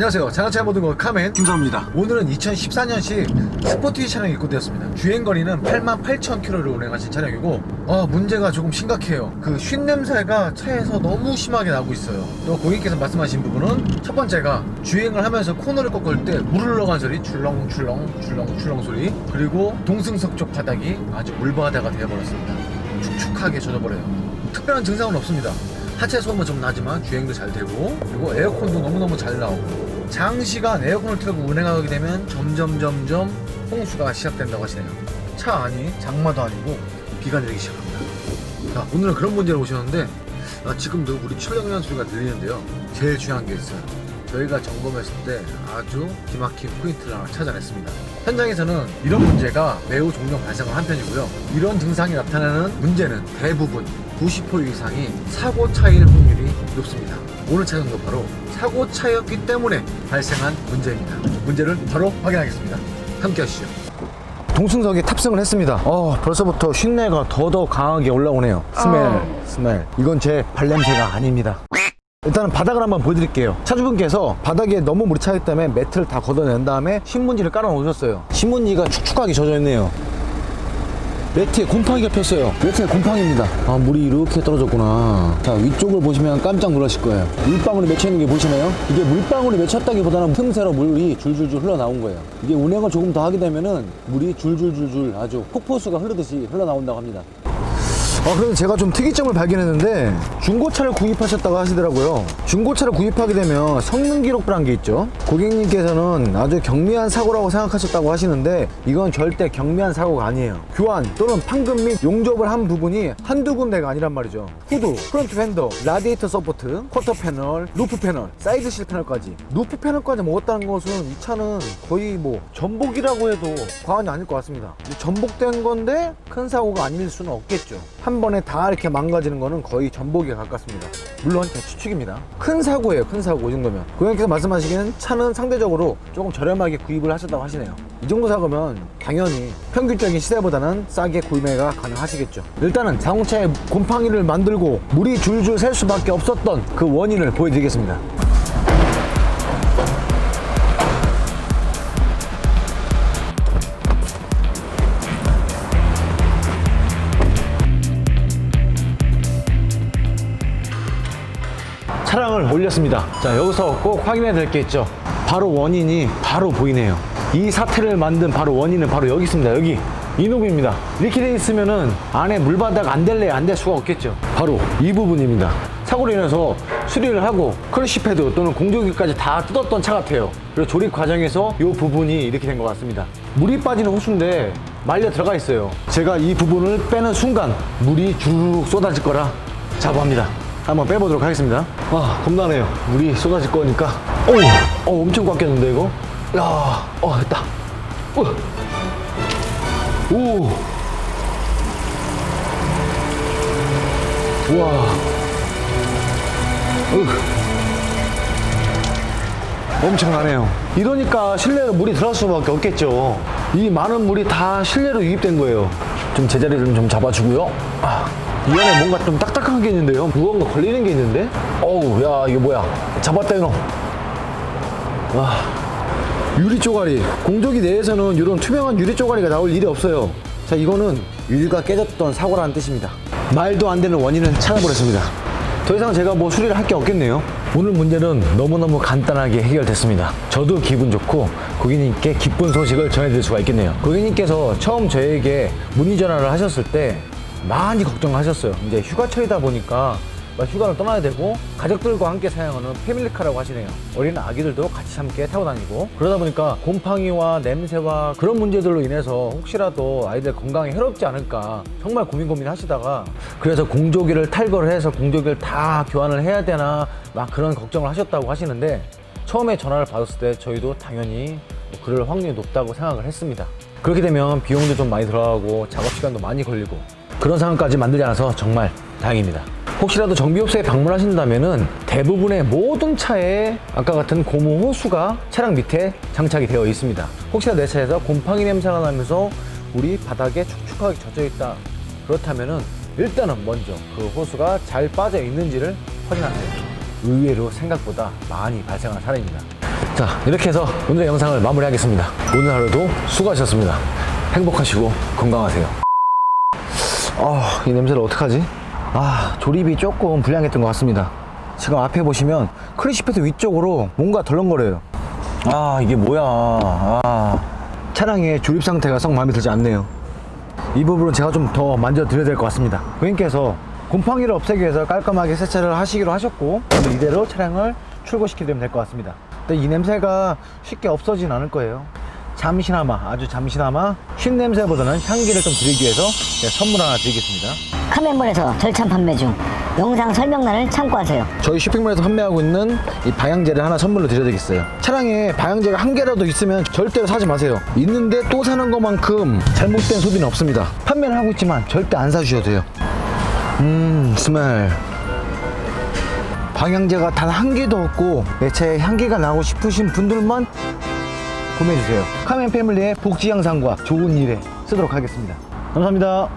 안녕하세요. 자동차 모든 것 카멘. 김서입니다. 오늘은 2014년식 스포티 차량이 입고되었습니다. 주행거리는 88,000km를 운행하신 차량이고, 아, 문제가 조금 심각해요. 그 쉰 냄새가 차에서 너무 심하게 나고 있어요. 또 고객께서 말씀하신 부분은 첫 번째가 주행을 하면서 코너를 꺾을 때 물을 흘러간 소리, 출렁출렁, 출렁출렁 소리, 그리고 동승석 쪽 바닥이 아주 물바다가 되어버렸습니다. 축축하게 젖어버려요. 특별한 증상은 없습니다. 하체 소음은 좀 나지만 주행도 잘 되고 그리고 에어컨도 너무너무 잘 나오고 장시간 에어컨을 틀고 운행하게 되면 점점 점점 홍수가 시작된다고 하시네요. 차 안이 장마도 아니고 비가 내리기 시작합니다. 자 오늘은 그런 문제로 오셨는데 아, 지금도 우리 출렁이는 소리가 들리는데요. 제일 중요한 게 있어요. 저희가 점검했을 때 아주 기막힌 포인트를 하나 찾아냈습니다. 현장에서는 이런 문제가 매우 종종 발생을 한 편이고요. 이런 증상이 나타나는 문제는 대부분 90% 이상이 사고 차일 확률이 높습니다. 오늘 차량도 바로 사고 차였기 때문에 발생한 문제입니다. 문제를 바로 확인하겠습니다. 함께 하시죠. 동승석에 탑승을 했습니다. 어, 벌써부터 쉰내가 더더욱 강하게 올라오네요. 스멜, 스멜. 이건 제 발냄새가 아닙니다. 일단은 바닥을 한번 보여드릴게요. 차주분께서 바닥에 너무 물이 차기 때문에 매트를 다 걷어낸 다음에 신문지를 깔아 놓으셨어요. 신문지가 축축하게 젖어 있네요. 매트에 곰팡이가 폈어요. 매트에 곰팡이입니다. 아, 물이 이렇게 떨어졌구나. 자, 위쪽을 보시면 깜짝 놀라실 거예요. 물방울이 맺혀 있는 게 보시나요? 이게 물방울이 맺혔다기보다는 틈새로 물이 줄줄줄 흘러나온 거예요. 이게 운행을 조금 더 하게 되면은 물이 줄줄줄줄 아주 폭포수가 흐르듯이 흘러나온다고 합니다. 아, 그래서 제가 좀 특이점을 발견했는데 중고차를 구입하셨다고 하시더라고요. 중고차를 구입하게 되면 성능 기록부라는 게 있죠. 고객님께서는 아주 경미한 사고라고 생각하셨다고 하시는데 이건 절대 경미한 사고가 아니에요. 교환 또는 판금 및 용접을 한 부분이 한두 군데가 아니란 말이죠. 후드, 프론트 펜더, 라디에이터 서포트, 쿼터 패널, 루프 패널, 사이드 실 패널까지. 루프 패널까지 먹었다는 것은 이 차는 거의 뭐 전복이라고 해도 과언이 아닐 것 같습니다. 전복된 건데 큰 사고가 아닐 수는 없겠죠. 한 번에 다 이렇게 망가지는 거는 거의 전복에 가깝습니다. 물론 제 추측입니다. 큰 사고예요, 큰 사고 이 정도면. 고객님께서 말씀하시기에는 차는 상대적으로 조금 저렴하게 구입을 하셨다고 하시네요. 이 정도 사고면 당연히 평균적인 시세보다는 싸게 구매가 가능하시겠죠. 일단은 자동차에 곰팡이를 만들고 물이 줄줄 셀 수밖에 없었던 그 원인을 보여드리겠습니다. 차량을 올렸습니다. 자, 여기서 꼭 확인해야 될 게 있죠. 바로 원인이 바로 보이네요. 이 사태를 만든 바로 원인은 바로 여기 있습니다. 여기. 이놈입니다. 이렇게 돼 있으면은 안에 물바다가 안 될래 안 될 수가 없겠죠. 바로 이 부분입니다. 사고로 인해서 수리를 하고 크러쉬 패드 또는 공조기까지 다 뜯었던 차 같아요. 그리고 조립 과정에서 이 부분이 이렇게 된 것 같습니다. 물이 빠지는 호수인데 말려 들어가 있어요. 제가 이 부분을 빼는 순간 물이 주르륵 쏟아질 거라 자부합니다. 한번 빼보도록 하겠습니다. 아, 겁나네요. 물이 쏟아질 거니까. 오, 어, 엄청 꽉 꼈는데, 이거? 야, 어, 됐다. 오, 오. 우와. 으. 엄청나네요. 이러니까 실내로 물이 들어갈 수밖에 없겠죠. 이 많은 물이 다 실내로 유입된 거예요. 좀 제자리를 좀 잡아주고요. 아, 이 안에 뭔가 좀 딱딱한 게 있는데요. 거 걸리는 게 있는데? 어우, 야, 이거 뭐야. 잡았다, 이놈. 와. 유리 쪼가리. 공조기 내에서는 이런 투명한 유리 쪼가리가 나올 일이 없어요. 자, 이거는 유리가 깨졌던 사고라는 뜻입니다. 말도 안 되는 원인은 찾아버렸습니다. 더 이상 제가 뭐 수리를 할 게 없겠네요. 오늘 문제는 너무너무 간단하게 해결됐습니다. 저도 기분 좋고 고객님께 기쁜 소식을 전해드릴 수가 있겠네요. 고객님께서 처음 저에게 문의 전화를 하셨을 때 많이 걱정하셨어요. 이제 휴가철이다 보니까 막 휴가를 떠나야 되고 가족들과 함께 사용하는 패밀리카라고 하시네요. 어린 아기들도 같이 함께 타고 다니고 그러다 보니까 곰팡이와 냄새와 그런 문제들로 인해서 혹시라도 아이들 건강에 해롭지 않을까 정말 고민 고민 하시다가 그래서 공조기를 탈거를 해서 공조기를 다 교환을 해야 되나 막 그런 걱정을 하셨다고 하시는데 처음에 전화를 받았을 때 저희도 당연히 뭐 그럴 확률이 높다고 생각을 했습니다. 그렇게 되면 비용도 좀 많이 들어가고 작업 시간도 많이 걸리고 그런 상황까지 만들지 않아서 정말 다행입니다. 혹시라도 정비업소에 방문하신다면은 대부분의 모든 차에 아까 같은 고무 호수가 차량 밑에 장착이 되어 있습니다. 혹시나 내 차에서 곰팡이 냄새가 나면서 물이 바닥에 축축하게 젖어 있다. 그렇다면은 일단은 먼저 그 호수가 잘 빠져 있는지를 확인하세요. 의외로 생각보다 많이 발생하는 사례입니다. 자, 자, 이렇게 해서 오늘의 영상을 마무리하겠습니다. 오늘 하루도 수고하셨습니다. 행복하시고 건강하세요. 아, 이 냄새를 어떡하지? 아, 조립이 조금 불량했던 것 같습니다. 지금 앞에 보시면 크리시패드 위쪽으로 뭔가 덜렁거려요. 아, 이게 뭐야. 아, 차량의 조립 상태가 썩 마음에 들지 않네요. 이 부분은 제가 좀 더 만져드려야 될 것 같습니다. 고객님께서 곰팡이를 없애기 위해서 깔끔하게 세차를 하시기로 하셨고 이대로 차량을 출고시키면 될 것 같습니다. 근데 이 냄새가 쉽게 없어지진 않을 거예요. 잠시나마 아주 잠시나마 쉰 냄새보다는 향기를 좀 드리기 위해서 제가 선물 하나 드리겠습니다. 카멘몰에서 절찬 판매 중 영상 설명란을 참고하세요. 저희 쇼핑몰에서 판매하고 있는 이 방향제를 하나 선물로 드려드리겠어요. 차량에 방향제가 한 개라도 있으면 절대로 사지 마세요. 있는데 또 사는 것만큼 잘못된 소비는 없습니다. 판매를 하고 있지만 절대 안 사주셔도 돼요. 음, 스멜. 방향제가 단 한 개도 없고 내 차에 향기가 나고 싶으신 분들만 구매해주세요. 카멘 패밀리의 복지 향상과 좋은 일에 쓰도록 하겠습니다. 감사합니다.